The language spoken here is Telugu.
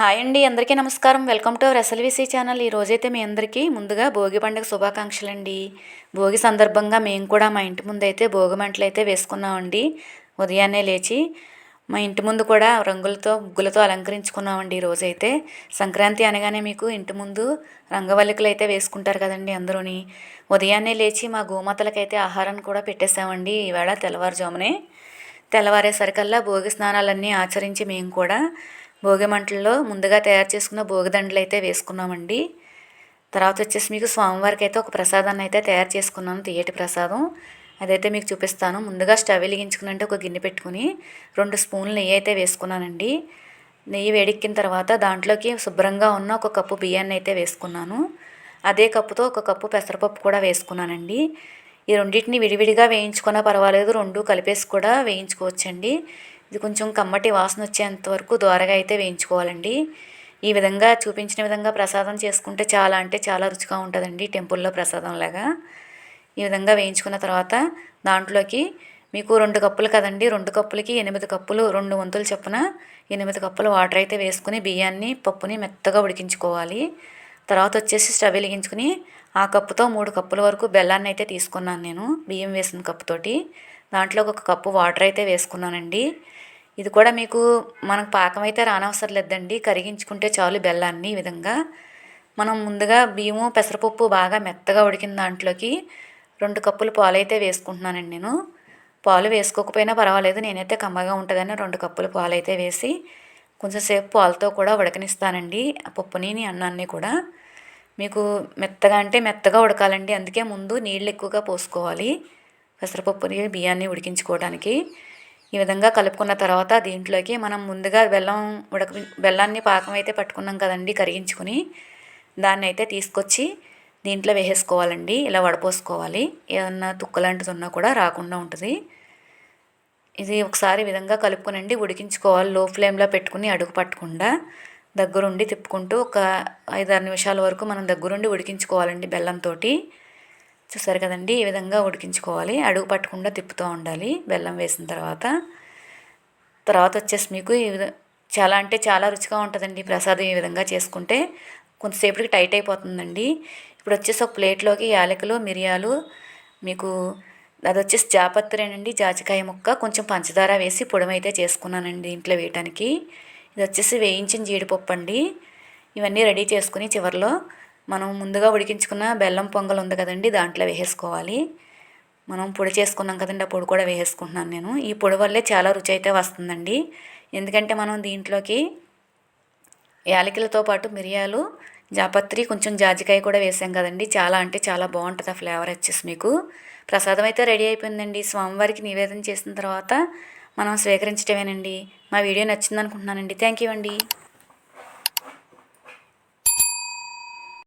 హాయ్ అండి అందరికీ నమస్కారం. Welcome to our SLVC channel. ఈ రోజైతే మీ అందరికీ ముందుగా భోగి పండుగ శుభాకాంక్షలు అండి భోగి సందర్భంగా మేము కూడా మా ఇంటి ముందు అయితే భోగి మంటలు అయితే వేసుకున్నామండి. ఉదయాన్నే లేచి మా ఇంటి ముందు కూడా రంగులతో ముగ్గులతో అలంకరించుకున్నామండి ఈ రోజైతే. సంక్రాంతి అనగానే మీకు ఇంటి ముందు రంగవల్లికలు అయితే వేసుకుంటారు కదండి అందరూని. ఉదయాన్నే లేచి మా గోమాతలకైతే ఆహారాన్ని కూడా పెట్టేసామండి ఈవేళ తెల్లవారుజామునే. తెల్లవారేసరికల్లా భోగి స్నానాలన్నీ ఆచరించి మేము కూడా భోగి మంటల్లో ముందుగా తయారు చేసుకున్న భోగిదండలు అయితే వేసుకున్నామండి. తర్వాత వచ్చేసి మీకు స్వామివారికి అయితే ఒక ప్రసాదాన్ని అయితే తయారు చేసుకున్నాను తీయటి ప్రసాదం. అదైతే మీకు చూపిస్తాను. ముందుగా స్టవ్ వెలిగించుకున్నంటే ఒక గిన్నె పెట్టుకుని రెండు స్పూన్లు నెయ్యి అయితే వేసుకున్నానండి. నెయ్యి వేడెక్కిన తర్వాత దాంట్లోకి శుభ్రంగా ఉన్న ఒక కప్పు బియ్యాన్ని అయితే వేసుకున్నాను. అదే కప్పుతో ఒక కప్పు పెసరపప్పు కూడా వేసుకున్నానండి. ఈ రెండింటిని విడివిడిగా వేయించుకున్నా పర్వాలేదు రెండు కలిపేసి కూడా వేయించుకోవచ్చండి. ఇది కొంచెం కమ్మటి వాసన వచ్చేంత వరకు దోరగా అయితే వేయించుకోవాలండి. ఈ విధంగా చూపించిన విధంగా ప్రసాదం చేసుకుంటే చాలా అంటే చాలా రుచిగా ఉంటుందండి టెంపుల్లో ప్రసాదం లాగా. ఈ విధంగా వేయించుకున్న తర్వాత దాంట్లోకి మీకు రెండు కప్పులు కదండి రెండు కప్పులకి ఎనిమిది కప్పులు రెండు వంతులు చొప్పున ఎనిమిది కప్పులు వాటర్ అయితే వేసుకుని బియ్యాన్ని పప్పుని మెత్తగా ఉడికించుకోవాలి. తర్వాత వచ్చేసి స్టవ్ వెలిగించుకుని ఆ కప్పుతో మూడు కప్పుల వరకు బెల్లాన్ని అయితే తీసుకున్నాను నేను బియ్యం వేసిన కప్పుతోటి. దాంట్లో ఒక కప్పు వాటర్ అయితే వేసుకున్నానండి. ఇది కూడా మీకు మనకు పాకం అయితే రానవసరం లేదండి. కరిగించుకుంటే చాలు బెల్లాన్ని ఈ విధంగా. మనం ముందుగా బియ్యము పెసరపప్పు బాగా మెత్తగా ఉడికిన దాంట్లోకి రెండు కప్పులు పాలు అయితే వేసుకుంటున్నానండి నేను. పాలు వేసుకోకపోయినా పర్వాలేదు నేనైతే కమ్మగా ఉంటుందని రెండు కప్పులు పాలు అయితే వేసి కొంచెంసేపు పాలతో కూడా ఉడకనిస్తానండి పప్పుని అన్నాన్ని కూడా. మీకు మెత్తగా అంటే మెత్తగా ఉడకాలండి అందుకే ముందు నీళ్ళు ఎక్కువగా పోసుకోవాలి. పెసరపప్పుని బియ్యాన్ని ఉడికించుకోవడానికి ఈ విధంగా కలుపుకున్న తర్వాత దీంట్లోకి మనం ముందుగా బెల్లం ఉడక బెల్లాన్ని పాకం అయితే పట్టుకున్నాం కదండి కరిగించుకుని దాన్ని అయితే తీసుకొచ్చి దీంట్లో వేసేసుకోవాలండి. ఇలా వడపోసుకోవాలి. ఏదన్నా తుక్కలాంటిది ఉన్నా కూడా రాకుండా ఉంటుంది. ఇది ఒకసారి విధంగా కలుపుకునండి. ఉడికించుకోవాలి. లో ఫ్లేమ్లో పెట్టుకుని అడుగు పట్టకుండా దగ్గరుండి తిప్పుకుంటూ ఒక ఐదారు నిమిషాల వరకు మనం దగ్గరుండి ఉడికించుకోవాలండి బెల్లంతో చూసారు కదండి ఈ విధంగా ఉడికించుకోవాలి. అడుగు పట్టకుండా తిప్పుతూ ఉండాలి బెల్లం వేసిన తర్వాత. తర్వాత వచ్చేసి మీకు ఈ విధంగా చాలా అంటే చాలా రుచిగా ఉంటుందండి ప్రసాదం ఈ విధంగా చేసుకుంటే. కొంతసేపటికి టైట్ అయిపోతుందండి. ఇప్పుడు వచ్చేసి ఒక ప్లేట్లోకి యాలకులు మిరియాలు మీకు అది వచ్చేసి జాపత్రేనండి జాజికాయ ముక్క కొంచెం పంచదార వేసి పొడమైతే చేసుకున్నానండి ఇంట్లో వేయటానికి. ఇది వచ్చేసి వేయించిన జీడిపప్పు అండి. ఇవన్నీ రెడీ చేసుకుని చివరిలో మనం ముందుగా ఉడికించుకున్న బెల్లం పొంగల్ ఉంది కదండి దాంట్లో వేసేసుకోవాలి. మనం పొడి చేసుకున్నాం కదండి ఆ పొడి కూడా వేసేసుకుంటున్నాను నేను. ఈ పొడి వల్లే చాలా రుచి అయితే వస్తుందండి. ఎందుకంటే మనం దీంట్లోకి యాలకులతో పాటు మిరియాలు జాపత్రి కొంచెం జాజికాయ కూడా వేసాం కదండి. చాలా అంటే చాలా బాగుంటుంది ఆ ఫ్లేవర్ వచ్చేసి మీకు. ప్రసాదం అయితే రెడీ అయిపోయిందండి. స్వామివారికి నివేదన చేసిన తర్వాత మనం స్వీకరించడమేనండి మా వీడియో నచ్చింది అనుకుంటున్నానండి థ్యాంక్ యూ అండి.